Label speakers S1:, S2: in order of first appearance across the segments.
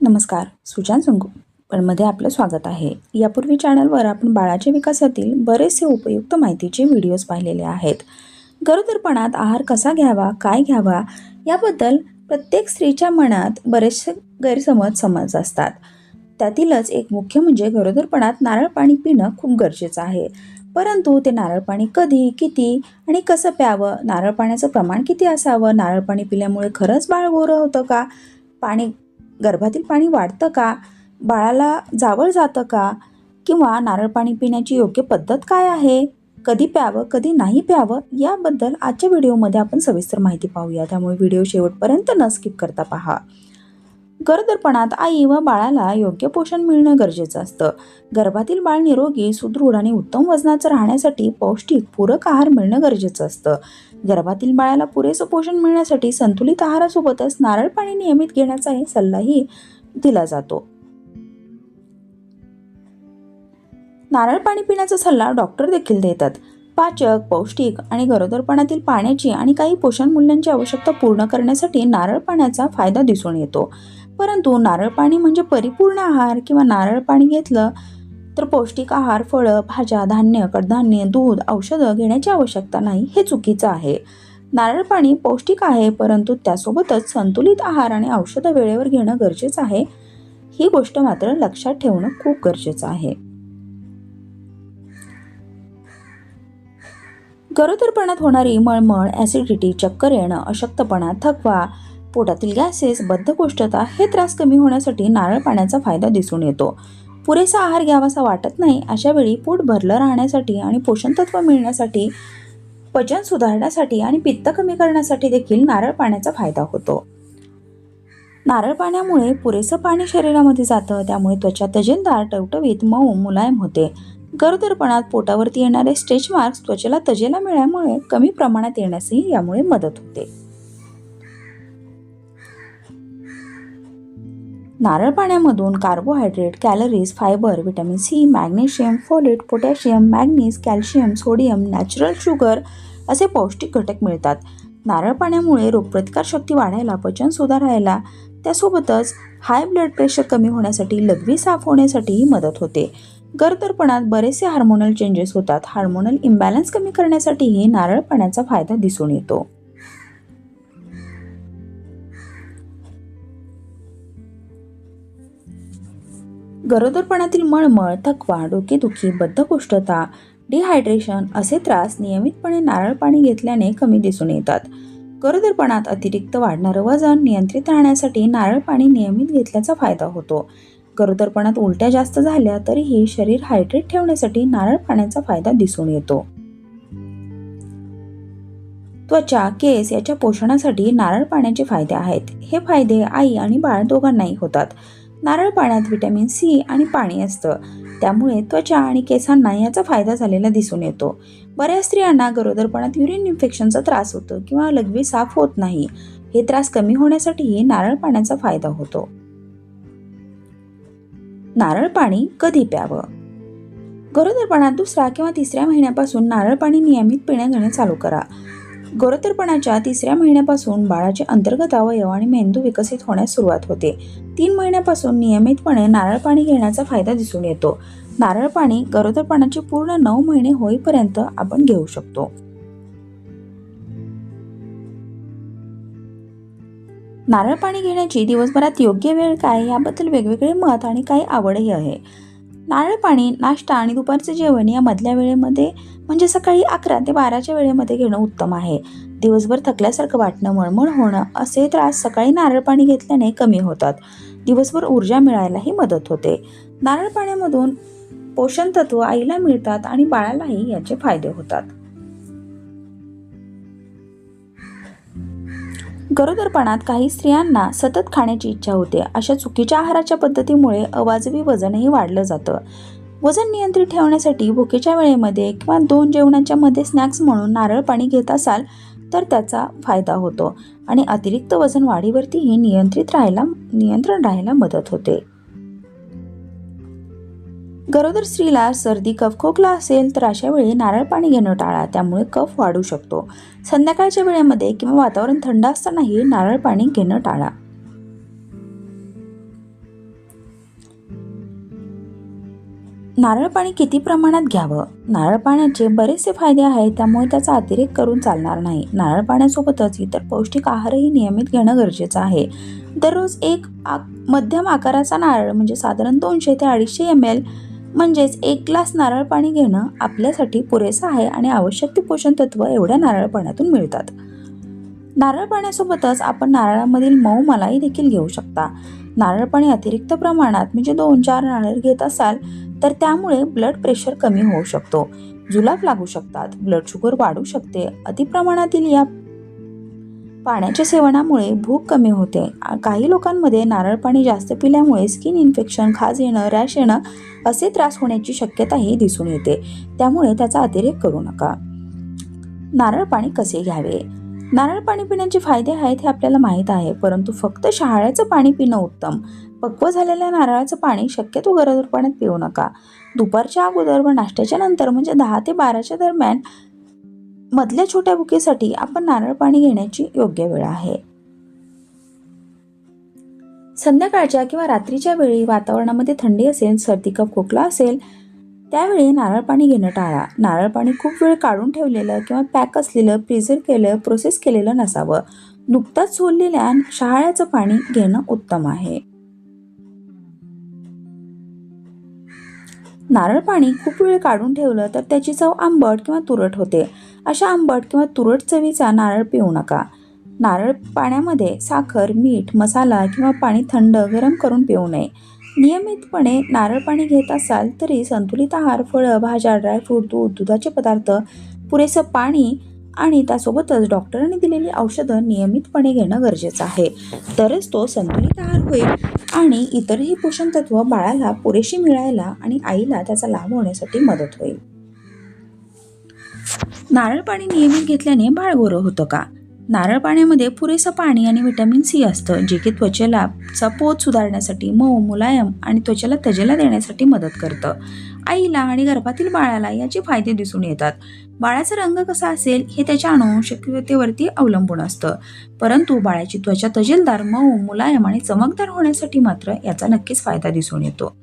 S1: नमस्कार सुजान संगोपनमध्ये आपलं स्वागत आहे. यापूर्वी चॅनलवर आपण बाळाच्या विकासातील बरेचसे उपयुक्त माहितीचे व्हिडिओज पाहिलेले आहेत. गरोदरपणात आहार कसा घ्यावा काय घ्यावा याबद्दल प्रत्येक स्त्रीच्या मनात बरेचसे गैरसमज समज असतात. त्यातीलच एक मुख्य म्हणजे गरोदरपणात नारळ पाणी पिणं खूप गरजेचं आहे. परंतु ते नारळ पाणी कधी किती आणि कसं प्यावं नारळ पाण्याचं प्रमाण किती असावं नारळ पाणी पिल्यामुळे खरंच बाळ गोरं होतं का? पाणी गर्भातील पाणी वाढतं का? बाळाला जावळ जातं का? किंवा नारळ पाणी पिण्याची योग्य पद्धत काय आहे? कधी प्यावं कधी नाही प्यावं? याबद्दल आजच्या व्हिडिओमध्ये आपण सविस्तर माहिती पाहूया. त्यामुळे व्हिडिओ शेवटपर्यंत न स्किप करता पहा. गरोदरपणात आई व बाळाला योग्य पोषण मिळणं गरजेचं असतं. गर्भातील बाळ निरोगी सुदृढ आणि उत्तम वजनाचं राहण्यासाठी पौष्टिक पूरक आहार मिळणं गरजेचं असतं. गर्भातील बाळाला पुरेसं पोषण मिळण्यासाठी संतुलित आहारासोबतच नारळ पाणी नियमित घेण्याचाही सल्लाही दिला जातो. नारळ पाणी पिण्याचा सल्ला डॉक्टर देखील देतात. पाचक पौष्टिक आणि गरोदरपणातील पाण्याची आणि काही पोषण मूल्यांची आवश्यकता पूर्ण करण्यासाठी नारळ पाण्याचा फायदा दिसून येतो. परंतु नारळ पाणी म्हणजे परिपूर्ण आहार किंवा नारळ पाणी घेतलं तर पौष्टिक आहार फळं भाज्या धान्य कडधान्य दूध औषधं घेण्याची आवश्यकता नाही हे चुकीचं आहे. नारळ पाणी पौष्टिक आहे परंतु त्यासोबतच संतुलित आहार आणि औषधं वेळेवर घेणं गरजेचं आहे. ही गोष्ट मात्र लक्षात ठेवणं खूप गरजेचं आहे. गरोदरपणात होणारी मळमळ ॲसिडिटी चक्कर येणं अशक्तपणा थकवा पोटातील गॅसेस बद्धकोष्ठता हे त्रास कमी होण्यासाठी नारळ पाण्याचा फायदा दिसून येतो. पुरेसा आहार घ्यावासा वाटत नाही अशा वेळी पोट भरलं राहण्यासाठी आणि पोषणतत्व मिळण्यासाठी पचन सुधारण्यासाठी आणि पित्त कमी करण्यासाठी देखील नारळ पाण्याचा फायदा होतो. नारळ पाण्यामुळे पुरेसं पाणी शरीरामध्ये जातं त्यामुळे त्वचा तजेलदार टवटवीत मऊ मुलायम होते. गरोदरपणात पोटावरती येणारे स्टेच मार्क्स त्वचेला तजेला मिळाल्यामुळे कमी प्रमाणात येण्यासही यामुळे मदत होते. नारळ पाण्यामधून carbohydrate calories fibre vitamin C magnesium folate potassium manganese calcium sodium natural sugar असे पौष्टिक घटक मिळतात. नारळ पाण्यामुळे रोगप्रतिकारशक्ती वाढायला पचन सुधारायला त्यासोबतच हाय ब्लड प्रेशर कमी होण्यासाठी लघवी साफ होण्यासाठीही मदत होते. गर्दरपणात बरेचसे हार्मोनल चेंजेस होतात. हार्मोनल इम्बॅलन्स कमी करण्यासाठीही नारळ पाण्याचा फायदा दिसून येतो. गरोदरपणातील मळमळ थकवा डोकेदुखी बद्धकोष्ठता डिहायड्रेशन असे त्रास नियमितपणे नारळ पाणी घेतल्याने कमी दिसून येतात. गरोदरपणात अतिरिक्त वाढणारं वजन नियंत्रित राहण्यासाठी नारळ पाणी नियमित घेतल्याचा फायदा होतो. गरोदरपणात उलट्या जास्त झाल्या तरीही शरीर हायड्रेट ठेवण्यासाठी नारळ पाण्याचा फायदा दिसून येतो. त्वचा केस याच्या पोषणासाठी नारळ पाण्याचे फायदे आहेत. हे फायदे आई आणि बाळ दोघांनाही होतात. नारळ पाण्यात व्हिटॅमिन सी आणि पाणी असतं. त्यामुळे त्वचा आणि केसांना याचा फायदा झालेला दिसून येतो. बऱ्याच स्त्रियांना गरोदरपणात युरिन इन्फेक्शनचा त्रास होतो किंवा लघवी साफ होत नाही. हे त्रास कमी होण्यासाठीही नारळ पाण्याचा फायदा होतो. नारळ पाणी कधी प्यावं? गरोदरपणात दुसरा किंवा तिसऱ्या महिन्यापासून नारळ पाणी नियमित पिणे घेणे चालू करा. गरोदरपणाच्या तिसऱ्या महिन्यापासून बाळाचे अंतर्गत अवयव आणि मेंदू विकसित होण्यास सुरुवात होते. तीन महिन्यापासून नियमितपणे नारळ पाणी घेण्याचा फायदा दिसून येतो. नारळ पाणी गरोदरपणाचे पूर्ण नऊ महिने होईपर्यंत आपण घेऊ शकतो. नारळ पाणी घेण्याची दिवसभरात योग्य वेळ काय? याबद्दल वेगवेगळे मत आणि काही आवडही आहे. नारळ पाणी नाश्ता आणि दुपारचे जेवण या मधल्या वेळेमध्ये म्हणजे सकाळी अकरा ते बाराच्या वेळेमध्ये घेणं उत्तम आहे. दिवसभर थकल्यासारखं वाटणं मळमळ होणं असे त्रास सकाळी नारळ पाणी घेतल्याने कमी होतात. दिवसभर ऊर्जा मिळायलाही मदत होते. नारळ पाण्यामधून पोषण तत्व आईला मिळतात आणि बाळालाही याचे फायदे होतात. गरोदरपणात काही स्त्रियांना सतत खाण्याची इच्छा होते. अशा चुकीच्या आहाराच्या पद्धतीमुळे अवाजवी वजनही वाढलं जातं. वजन नियंत्रित ठेवण्यासाठी भुकेच्या वेळेमध्ये किंवा दोन जेवणाच्या मध्ये स्नॅक्स म्हणून नारळ पाणी घेत असाल तर त्याचा फायदा होतो आणि अतिरिक्त वजन वाढीवरतीही नियंत्रित राहायला नियंत्रण राहायला मदत होते. गरोदर स्त्रीला सर्दी कफ खोकला असेल तर अशा वेळी नारळ पाणी घेणं टाळा. त्यामुळे कफ वाढू शकतो. संध्याकाळच्या वेळेमध्ये किंवा वातावरण थंड असतानाही नारळ पाणी घेणं टाळा. नारळ पाणी किती प्रमाणात घ्यावं? नारळ पाण्याचे बरेचसे फायदे आहेत त्यामुळे त्याचा अतिरेक करून चालणार नाही. नारळ पाण्यासोबतच इतर पौष्टिक आहारही नियमित घेणं गरजेचं आहे. दररोज एक मध्यम आकाराचा नारळ म्हणजे साधारण दोनशे ते अडीचशे एम एल म्हणजेच एक ग्लास नारळ पाणी घेणं आपल्यासाठी पुरेसं आहे आणि आवश्यक ते पोषण तत्व एवढ्या नारळ पाण्यातून मिळतात. नारळ पाण्यासोबतच आपण नारळामधील मऊ मलाई देखील घेऊ शकता. नारळ पाणी अतिरिक्त प्रमाणात म्हणजे दोन चार नारळ घेत असाल तर त्यामुळे ब्लड प्रेशर कमी होऊ शकतो. जुलाब लागू शकतात. ब्लड शुगर वाढू शकते. अतिप्रमाणातील या पाण्याच्या सेवनामुळे भूक कमी होते. काही लोकांमध्ये नारळ पाणी जास्त पिल्यामुळे स्किन इन्फेक्शन खाज येणं रॅश येणं असे त्रास होण्याची शक्यताही दिसून येते. त्यामुळे त्याचा अतिरेक करू नका. नारळ पाणी कसे घ्यावे? नारळ पाणी पिण्याचे फायदे आहेत हे आपल्याला माहीत आहे परंतु फक्त शहाळ्याचं पाणी पिणं उत्तम. पक्व झालेल्या नारळाचं पाणी शक्यतो गरोदर पाण्यात पिऊ नका. दुपारच्या अगोदर व नाश्त्याच्या नंतर म्हणजे दहा ते बाराच्या दरम्यान मधल्या छोट्या बुकेसाठी आपण नारळ पाणी घेण्याची योग्य वेळ आहे. संध्याकाळच्या किंवा रात्रीच्या वेळी वातावरणामध्ये थंडी असेल सर्दी कप खोकला असेल त्यावेळी नारळ पाणी घेणं टाळा. नारळ पाणी खूप वेळ काढून ठेवलेलं किंवा पॅक असलेलं प्रिझर्व केलं प्रोसेस केलेलं नसावं. नुकताच सोडलेल्या शहाळ्याचं पाणी घेणं उत्तम आहे. नारळ पाणी खूप वेळ काढून ठेवलं तर त्याची चव आंबट किंवा तुरट होते. अशा आंबट किंवा तुरट चवीचा नारळ पिऊ नका. नारळ पाण्यामध्ये साखर मीठ मसाला किंवा पाणी थंड गरम करून पिऊ नये. नियमितपणे नारळ पाणी घेत असाल तरी संतुलित आहार फळं भाज्या ड्रायफ्रूट दूध दुधाचे पदार्थ पुरेसं पाणी आणि त्यासोबतच डॉक्टरांनी दिलेली औषधं नियमितपणे घेणं गरजेचं आहे. तरच तो संतुलित आहार होईल आणि इतरही पोषण तत्व बाळाला पुरेशी मिळायला आणि आईला त्याचा लाभ होण्यासाठी मदत होईल. नारळ पाणी नियमित घेतल्याने बाळ गोरं होतं का? नारळ पाण्यामध्ये पुरेसं पाणी आणि व्हिटॅमिन सी असतं जे की त्वचेला चा पोत सुधारण्यासाठी मऊ मुलायम आणि त्वचेला तजेला देण्यासाठी मदत करतं. आईला आणि गर्भातील बाळाला याचे फायदे दिसून येतात. बाळाचा रंग कसा असेल हे त्याच्या अनुवंशिकतेवरती अवलंबून असतं. परंतु बाळाची त्वचा तजेलदार मऊ मुलायम आणि चमकदार होण्यासाठी मात्र याचा नक्कीच फायदा दिसून येतो.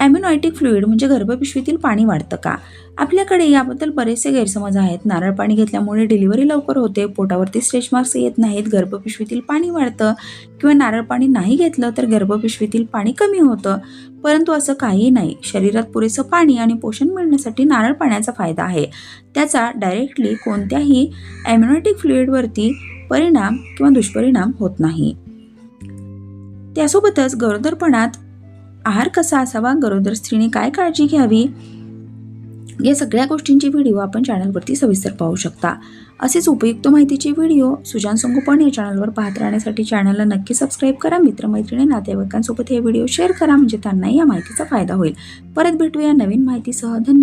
S1: ॲम्युनॉयटिक फ्लुईड म्हणजे गर्भपिशवीतील पाणी वाढतं का? आपल्याकडे याबद्दल बरेचसे गैरसमज आहेत. नारळ पाणी घेतल्यामुळे डिलिव्हरी लवकर होते. पोटावरती स्ट्रेच मार्क्स येत नाहीत. गर्भपिशवीतील पाणी वाढतं. किंवा नारळ पाणी नाही घेतलं तर गर्भपिशवीतील पाणी कमी होतं. परंतु असं काहीही नाही. शरीरात पुरेसं पाणी आणि पोषण मिळण्यासाठी नारळ पाण्याचा फायदा आहे. त्याचा डायरेक्टली कोणत्याही ॲम्युनॉयटिक फ्लुईडवरती परिणाम किंवा दुष्परिणाम होत नाही. त्यासोबतच गरोदरपणात आहार कसा असावा? गरोदर स्त्रीने काय काळजी घ्यावी? या सगळ्या गोष्टींचे व्हिडिओ आपण चॅनलवरती सविस्तर पाहू शकता. असेच उपयुक्त माहितीचे व्हिडिओ सुजान संगोपन या चॅनलवर पाहत राहण्यासाठी चॅनलला नक्की सबस्क्राईब करा. मित्रमैत्रिणी नातेवाईकांसोबत हे व्हिडिओ शेअर करा म्हणजे त्यांनाही या माहितीचा फायदा होईल. परत भेटूया नवीन माहितीसह. धन्यवाद.